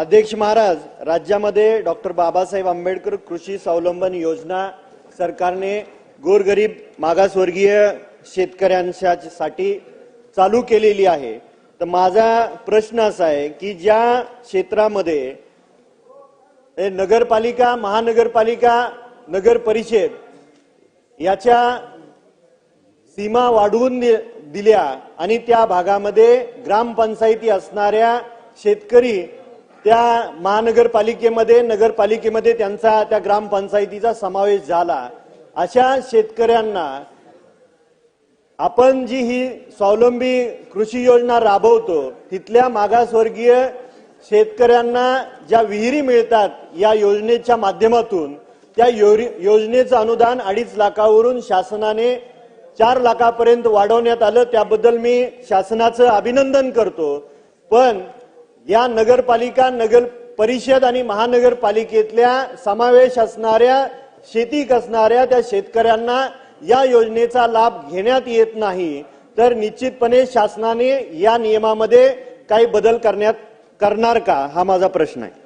अध्यक्ष महाराज राज्यामध्ये डॉक्टर बाबासाहेब आंबेडकर कृषी स्वावलंबन योजना सरकारने गोरगरीब मागासवर्गीय शेतकऱ्यांसाठी चालू केलेली आहे. तर माझा प्रश्न असा आहे की ज्या क्षेत्रामध्ये नगरपालिका महानगरपालिका नगर परिषद याच्या सीमा वाढवून दि- दिल्या आणि त्या भागामध्ये ग्रामपंचायती असणाऱ्या शेतकरी त्या महानगरपालिकेमध्ये नगरपालिकेमध्ये त्यांचा त्या ग्रामपंचायतीचा समावेश झाला. अशा शेतकऱ्यांना आपण जी ही स्वावलंबी कृषी योजना राबवतो तिथल्या मागासवर्गीय शेतकऱ्यांना ज्या विहिरी मिळतात या योजनेच्या माध्यमातून त्या योरी- योजनेचं अनुदान अडीच लाखावरून शासनाने चार लाखापर्यंत वाढवण्यात आलं. त्याबद्दल मी शासनाचं अभिनंदन करतो. पण या नगरपालिका नगर परिषद आणि महानगरपालिकेतल्या समावेश असणाऱ्या शेती कसणाऱ्या त्या शेतकऱ्यांना या योजनेचा लाभ घेण्यात येत नाही तर निश्चितपणे शासनाने या नियमामध्ये काही बदल करण्यात करणार का? हा माझा प्रश्न आहे.